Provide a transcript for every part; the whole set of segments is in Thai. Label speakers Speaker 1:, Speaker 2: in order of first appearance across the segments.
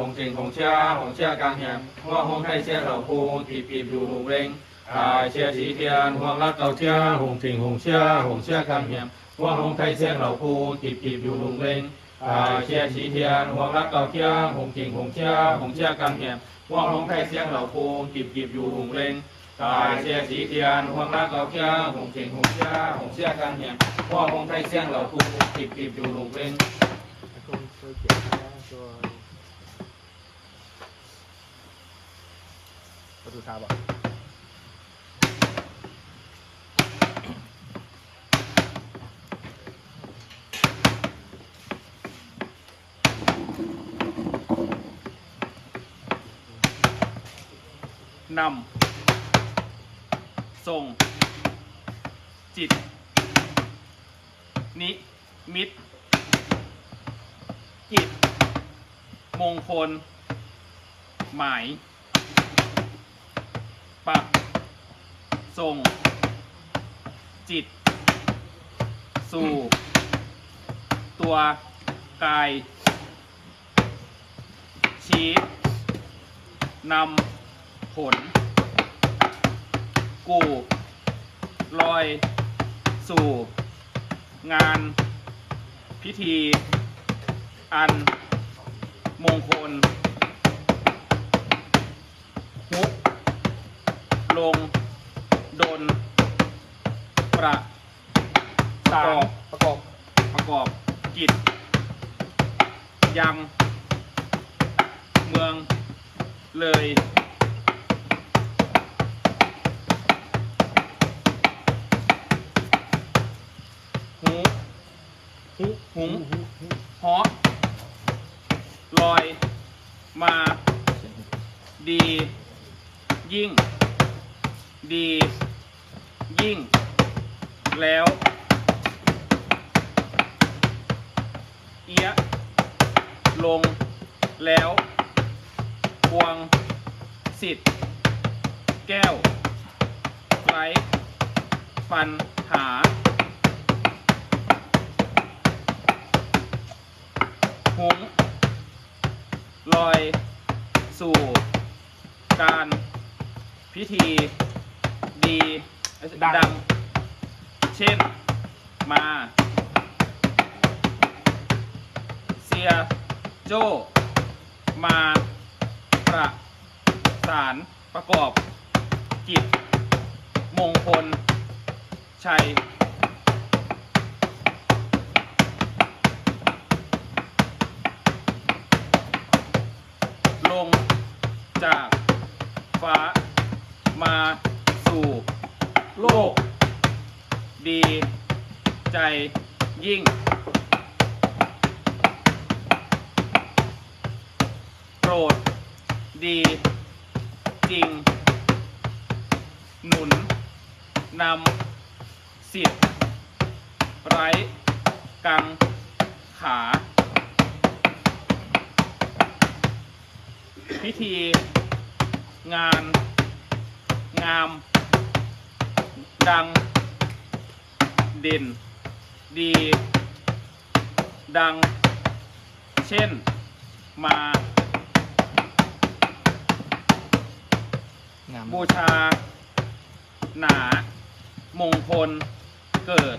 Speaker 1: 红景红车红车刚险，我红太车老夫皮皮如红铃，大车齐天黄拉高车红景红车红车刚险，我红太车老夫皮皮如红铃，大车齐天黄拉高车红景红车红车刚险，我红太车老夫皮皮如红铃。大车齐天，黄拉高车，红景红车，红车刚险，我红太车老夫皮皮如红铃。
Speaker 2: ประตูทาบอะ
Speaker 3: นำส่ง จิต นิมิตกิจมงคล หมาย ส่ง จิต สู่ ตัวกาย ชี้นำผล กูลอย สู่ งาน พิธี อัน มงคล ฮุก ลง ดน ประก
Speaker 2: สา
Speaker 3: อบ
Speaker 2: ประกอบ
Speaker 3: ประกอบ กิจ ยัง เมือง เลย หูหูหุงหอลอย มา ดี ยิ่ง ดี ยิ่ง แล้ว เอียลง แล้วพวงสิทธิ์แก้วไร้ปัญหา หุงลอย สู่ การ พิธี ดี ดัง เช่น มาเซีย โจ มา ประสาน ประกอบ กิจ มงคล ชัย ลงจาก ฟ้า โลก ดีใจยิ่ง โปรด ดี จริง หนุนนำสิทธิ์ไร้กังขา พิธี งาน งาม ดัง เด่น ดี ดัง เช่น มา
Speaker 2: งาม
Speaker 3: บูชา หนา มงคล เกิด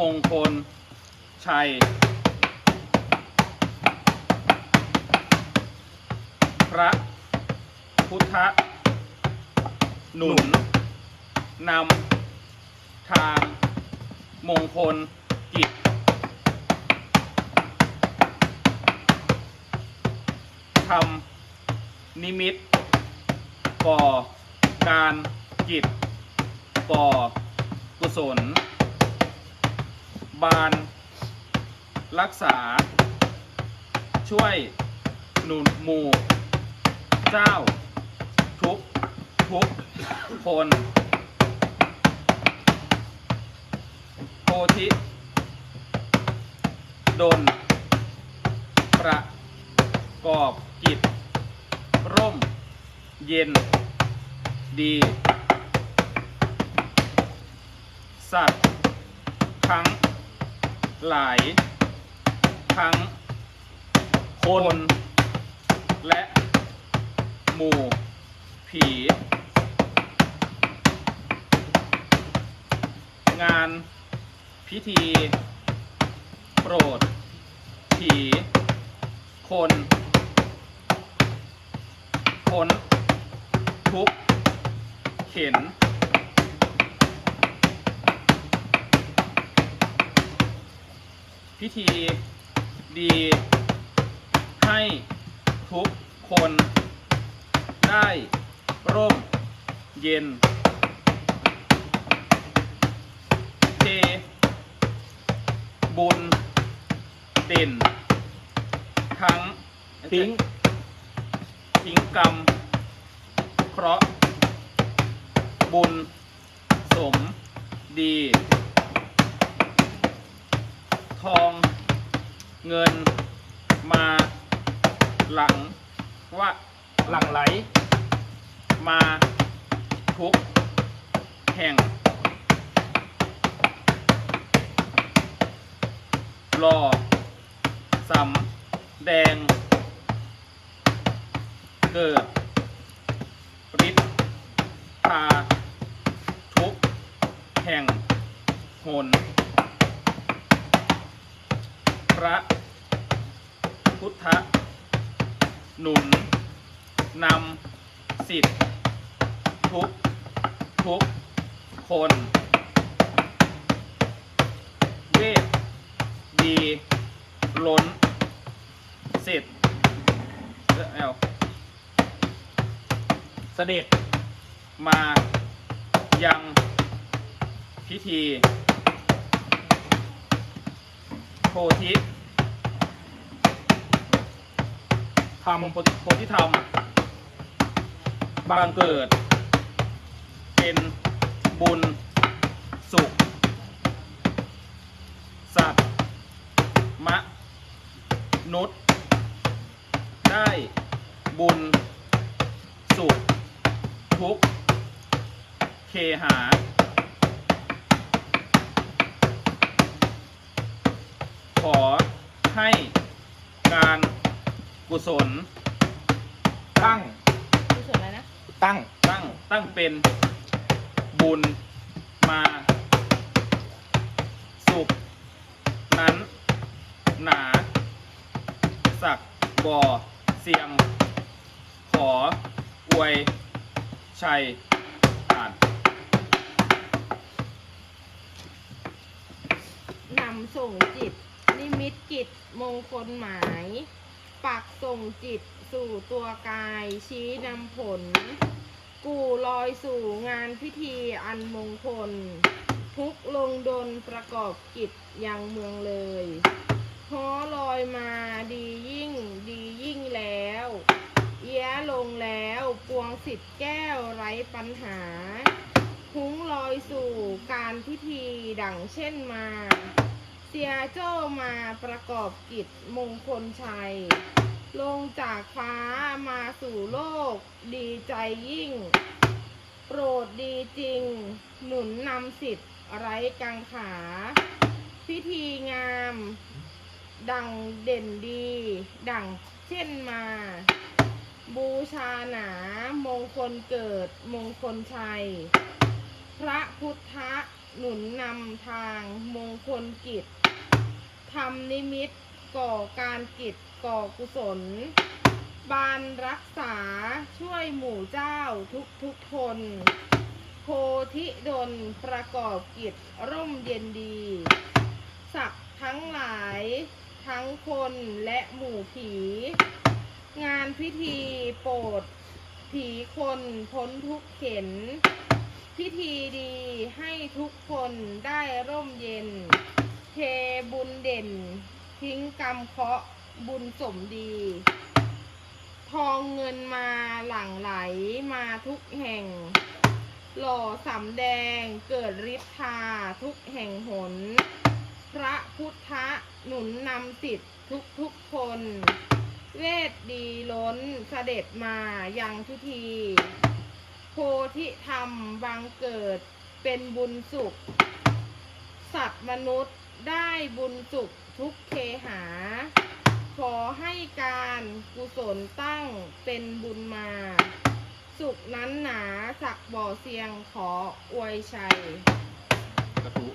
Speaker 3: มงคล ชัย พระ พุทธ หนุน นำทางมงคลกิจ ทำนิมิต ก่อการกิจ ก่อกุศล บานรักษา ช่วยหนุนหมู่ เจ้า ทุก ทุก คน ธิดนประกอบกิจ ร่ม เย็น ดี สัตว์ทั้ง หลาย ทั้ง คน และ หมู่ ผี งาน พิธี โปรด ผี คนพ้นทุกเข็น พิธี ดี ให้ทุกคน ได้ร่มเย็นเท บุญเด่นทั้ง
Speaker 2: ทิ้ง
Speaker 3: ทิ้งกรรม เคราะห์บุญ สม ดี ทอง เงิน มา หลัง ว่า
Speaker 2: หลั่งไหล
Speaker 3: มา ทุก แห่ง รอสำแดง เกิดฤทธิ์พาทุกแห่งหนพระพุทธหนุนนำสิทธิ์ทุกทุกคน เวทีล้นเสร็จเออเอา
Speaker 2: เสด็จ
Speaker 3: มายังพิธี โพธิธรรมโพธิธรรมบังเกิด เป็นบุญสุขสัตว์ มะนุษย์ได้บุญ สุข ทุกข์เคหา ขอให้การกุศล
Speaker 2: ตั้ง
Speaker 4: รู้สึกอะไรนะ
Speaker 2: ตั้ง
Speaker 3: ตั้ง ตั้งเป็นบุญมา หนา สักบ่อเสียง ขอ อวย ชัยอ่าน
Speaker 4: นำส่งจิต นิมิตกิจมงคลหมาย ปักส่งจิตสู่ตัวกายชี้นำผล กู่ลอยสู่งานพิธีอันมงคล ทุกลงดนประกอบกิจยังเมืองเลย ฮ้อลอยมาดียิ่งดียิ่งแล้ว เอี้ยลงแล้วปวงสิทธิ์แก้วไร้ปัญหาหุ้งลอยสู่การพิธีดังเช่นมา เสียโจ้มาประกอบกิจมงคลชัย ลงจากฟ้ามาสู่โลกดีใจยิ่ง โปรดดีจริง หนุนนำสิทธิ์ไร้กังขา พิธีงาม ดังเด่นดี ดังเช่นมา บูชาหนา มงคลเกิด มงคลชัย พระพุทธหนุนนำทาง มงคลกิจทำนิมิตก่อการกิจก่อกุศล บานรักษาช่วยหมู่เจ้าทุกทุกคน โพธิดลประกอบกิจร่มเย็นดี สักทั้งหลาย ทั้งคนและหมู่ผี งานพิธีโปรด ผีคนพ้นทุกเข็น พิธีดีให้ทุกคนได้ร่มเย็น เทบุญเด่น ทิ้งกรรมเคาะบุญสมดี ทองเงินมาหลั่งไหลมาทุกแห่ง หล่อสำแดงเกิดฤทธาทุกแห่งหน พระพุทธ หนุนนำสิทธิ์ทุกทุกคน เวทดีล้นเสด็จมายังพิธี โพธิธรรมบังเกิดเป็นบุญสุข สัตว์มนุษย์ได้บุญสุขทุกเคหา ขอให้การกุศลตั้งเป็นบุญมา สุขนั้นหนาสักบ่อเสียงขออวยชัย
Speaker 3: กระทุ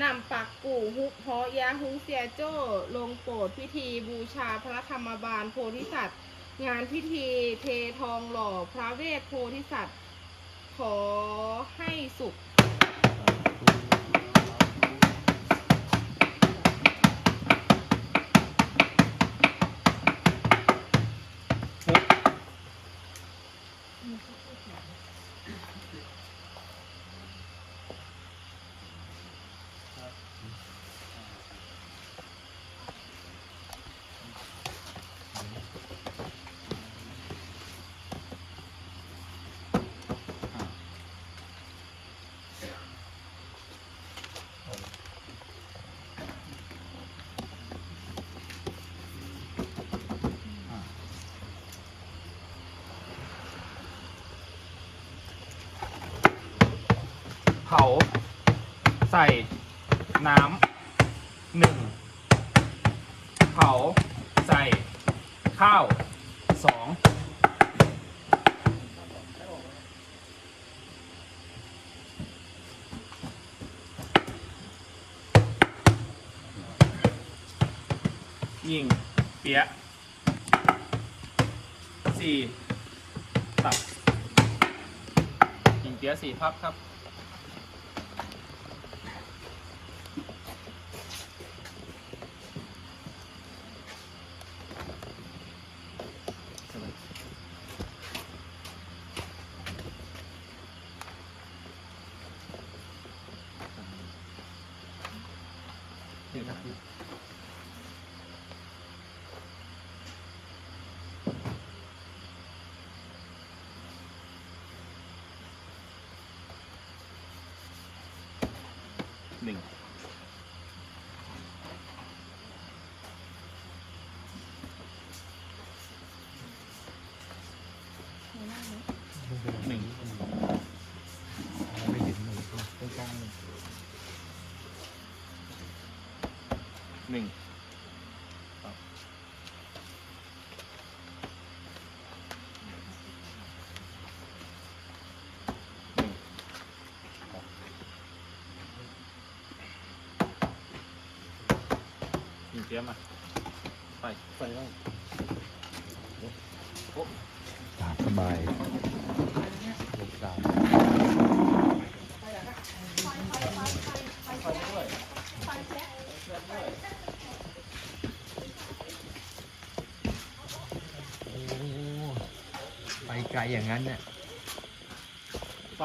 Speaker 4: นำปักกู่ฮุกพ้อยาฮุงเซียโจ้ลงโปรดพิธีบูชาพระธรรมบาลโพธิสัตว์ งานพิธีเททองหล่อพระเวทโพธิสัตว์ ขอให้สุขา
Speaker 3: ใส่น้ำหนึ่งเผาใส่ข้าวสองยิงเปียะสี่ตับยิงเปียะสี่พับครับ ってい感じ。 หนึ่งครับหนึ่งยิงเตรียมมาไป ไปแล้ว
Speaker 2: สบาย
Speaker 5: ไปไกลอย่างนั้นเนี่ย
Speaker 2: ไป